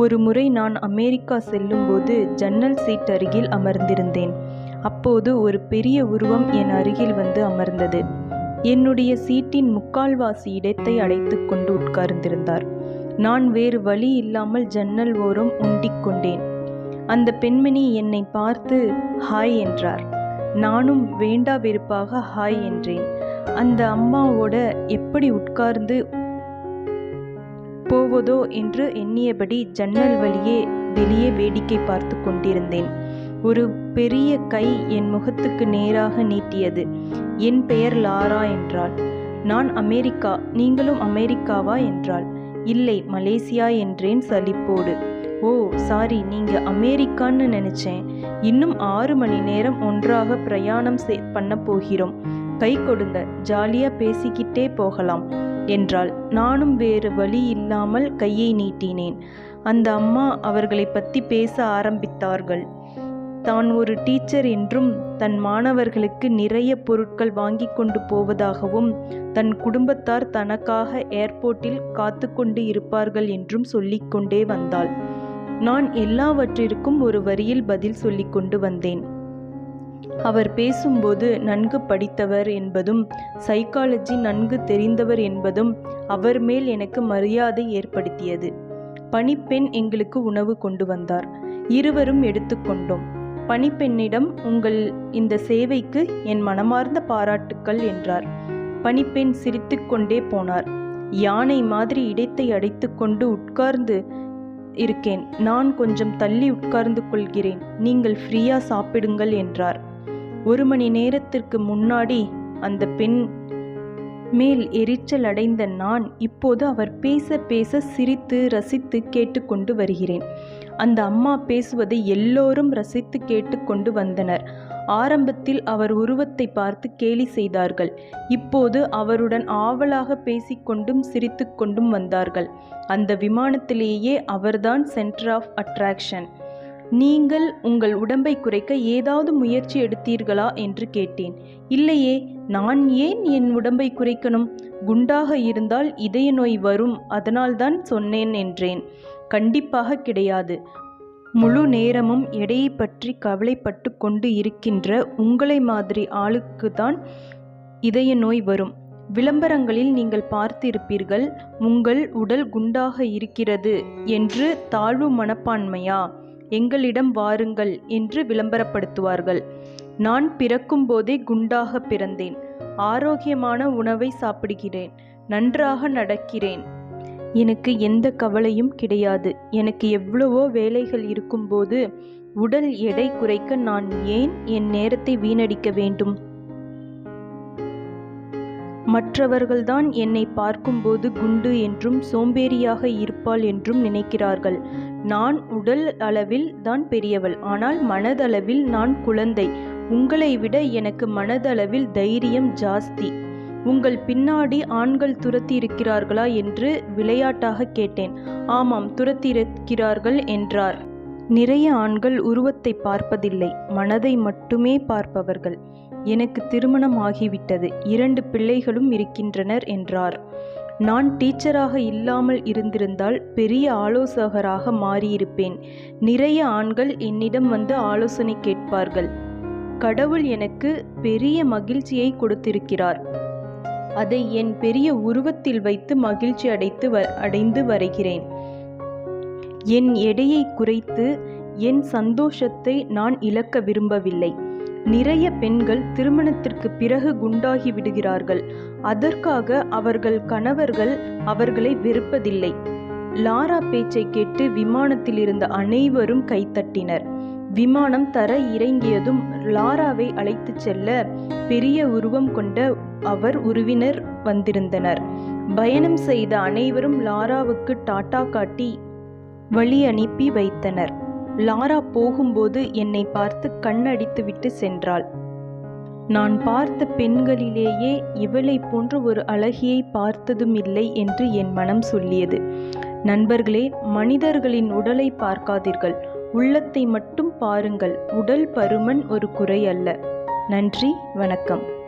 ஒரு முறை நான் அமெரிக்கா செல்லும்போது ஜன்னல் சீட் அருகில் அமர்ந்திருந்தேன். அப்போது ஒரு பெரிய உருவம் என் அருகில் வந்து அமர்ந்தது. என்னுடைய சீட்டின் முக்கால்வாசி இடத்தை அடைத்து கொண்டு உட்கார்ந்திருந்தார். நான் வேறு வழி இல்லாமல் ஜன்னல் ஓரம் உண்டிக்கொண்டேன் அந்த பெண்மணி என்னை பார்த்து ஹாய் என்றார். நானும் வேண்டா வெறுப்பாக ஹாய் என்றேன். அந்த அம்மாவோட எப்படி உட்கார்ந்து போவதோ என்று எண்ணியபடி ஜன்னல் வழியே வெளியே வேடிக்கை பார்த்து கொண்டிருந்தேன். ஒரு பெரிய கை என் முகத்துக்கு நேராக நீட்டியது. என் பெயர் லாரா என்றாள். நான் அமெரிக்கா நீங்களும் அமெரிக்காவா என்றாள். இல்லை மலேசியா என்றேன் சலிப்போடு. ஓ சாரி நீங்க அமெரிக்கான்னு நினைச்சேன். இன்னும் ஆறு மணி நேரம் ஒன்றாக பிரயாணம் பண்ண போகிறோம். கை கொடுங்க ஜாலியா பேசிக்கிட்டே போகலாம். என்றாள். நானும் வேறு வழி இல்லாமல் கையை நீட்டினேன். அந்த அம்மா அவர்களை பற்றி பேச ஆரம்பித்தார்கள். தான் ஒரு டீச்சர் என்றும் தன் மாணவர்களுக்கு நிறைய பொருட்கள் வாங்கி கொண்டு போவதாகவும் தன் குடும்பத்தார் தனக்காக ஏர்போர்ட்டில் காத்து கொண்டு இருப்பார்கள் என்றும் சொல்லிக்கொண்டே வந்தாள். நான் எல்லாவற்றிற்கும் ஒரு வரியில் பதில் சொல்லிக்கொண்டு வந்தேன். அவர் பேசும்போது நன்கு படித்தவர் என்பதும் சைக்காலஜி நன்கு தெரிந்தவர் என்பதும் அவர் மேல் எனக்கு மரியாதை ஏற்படுத்தியது. பணிப்பெண் எங்களுக்கு உணவு கொண்டு வந்தார். இருவரும் எடுத்துக்கொண்டோம் பணிப்பெண்ணிடம் உங்கள் இந்த சேவைக்கு என் மனமார்ந்த பாராட்டுக்கள் என்றார். பணிப்பெண் சிரித்துக்கொண்டே போனார். யானை மாதிரி இடத்தை அடைத்துக்கொண்டு உட்கார்ந்து இருக்கேன். நான் கொஞ்சம் தள்ளி உட்கார்ந்து கொள்கிறேன். நீங்கள் ஃப்ரீயா சாப்பிடுங்கள் என்றார். ஒரு மணி நேரத்திற்கு முன்னாடி அந்த பெண் மேல் எரிச்சல் அடைந்த நான் இப்போது அவர் பேச பேச சிரித்து ரசித்து கேட்டுக்கொண்டு வருகிறேன். அந்த அம்மா பேசுவதை எல்லோரும் ரசித்து கேட்டுக்கொண்டு வந்தனர். ஆரம்பத்தில் அவர் உருவத்தை பார்த்து கேலி செய்தார்கள். இப்போது அவருடன் ஆவலாக பேசிக்கொண்டும் சிரித்துக்கொண்டும் வந்தார்கள். அந்த விமானத்திலேயே அவர்தான் சென்டர் ஆஃப் அட்ராக்ஷன் நீங்கள் உங்கள் உடம்பை குறைக்க ஏதாவது முயற்சி எடுத்தீர்களா என்று கேட்டேன். இல்லையே நான் ஏன் என் உடம்பை குறைக்கணும்? குண்டாக இருந்தால் இதய நோய் வரும் அதனால்தான் சொன்னேன் என்றேன். கண்டிப்பாக கிடையாது. முழு நேரமும் எடையை பற்றி கவலைப்பட்டு கொண்டு இருக்கின்ற உங்களை மாதிரி ஆளுக்கு தான் இதய நோய் வரும். விளம்பரங்களில் நீங்கள் பார்த்திருப்பீர்கள் உங்கள் உடல் குண்டாக இருக்கிறது என்று தாழ்வு மனப்பான்மையா? எங்களிடம் வாருங்கள் என்று விளம்பரப்படுத்துவார்கள். நான் பிறக்கும் போதே குண்டாக பிறந்தேன். ஆரோக்கியமான உணவை சாப்பிடுகிறேன். நன்றாக நடக்கிறேன். எனக்கு எந்த கவலையும் கிடையாது. எனக்கு எவ்வளவோ வேலைகள் இருக்கும்போது உடல் எடை குறைக்க நான் ஏன் என் நேரத்தை வீணடிக்க வேண்டும்? மற்றவர்கள்தான் என்னை பார்க்கும்போது குண்டு என்றும் சோம்பேறியாக இருப்பாள் என்றும் நினைக்கிறார்கள். நான் உடல் அளவில் தான் பெரியவள் ஆனால் மனதளவில் நான் குழந்தை. உங்களை விட எனக்கு மனதளவில் தைரியம் ஜாஸ்தி. உங்கள் பின்னாடி ஆண்கள் துரத்தி இருக்கிறார்களா என்று விளையாட்டாக கேட்டேன். ஆமாம் துரத்தியிருக்கிறார்கள் என்றார். நிறைய ஆண்கள் உருவத்தை பார்ப்பதில்லை மனதை மட்டுமே பார்ப்பவர்கள். எனக்கு திருமணம் ஆகிவிட்டது இரண்டு பிள்ளைகளும் இருக்கின்றனர் என்றார். நான் டீச்சராக இல்லாமல் இருந்திருந்தால் பெரிய ஆலோசகராக மாறியிருப்பேன். நிறைய ஆண்கள் என்னிடம் வந்து ஆலோசனை கேட்பார்கள். கடவுள் எனக்கு பெரிய மகிழ்ச்சியை கொடுத்திருக்கிறார். அதை என் பெரிய உருவத்தில் வைத்து மகிழ்ச்சி அடைத்து வ அடைந்து வருகிறேன். என் எடையை குறைத்து என் சந்தோஷத்தை நான் இழக்க விரும்பவில்லை. நிறைய பெண்கள் திருமணத்திற்கு பிறகு குண்டாகி விடுகிறார்கள். அதற்காக அவர்கள் கணவர்கள் அவர்களை வெறுப்பதில்லை. லாரா பேச்சை கேட்டு விமானத்தில் இருந்த அனைவரும் கைத்தட்டினர் விமானம் தர இறங்கியதும் லாராவை அழைத்துச் செல்ல பெரிய உருவம் கொண்ட அவர் உறவினர் வந்திருந்தனர். பயணம் செய்த அனைவரும் லாராவுக்கு டாட்டா காட்டி வழி அனுப்பி வைத்தனர். லாரா போகும்போது என்னை பார்த்து கண்ணடித்துவிட்டு சென்றாள். நான் பார்த்த பெண்களிலேயே இவளை போன்று ஒரு அழகியை பார்த்ததும் இல்லை என்று என் மனம் சொல்லியது. நண்பர்களே மனிதர்களின் உடலை பார்க்காதீர்கள். உள்ளத்தை மட்டும் பாருங்கள். உடல் பருமன் ஒரு குறை அல்ல. நன்றி வணக்கம்.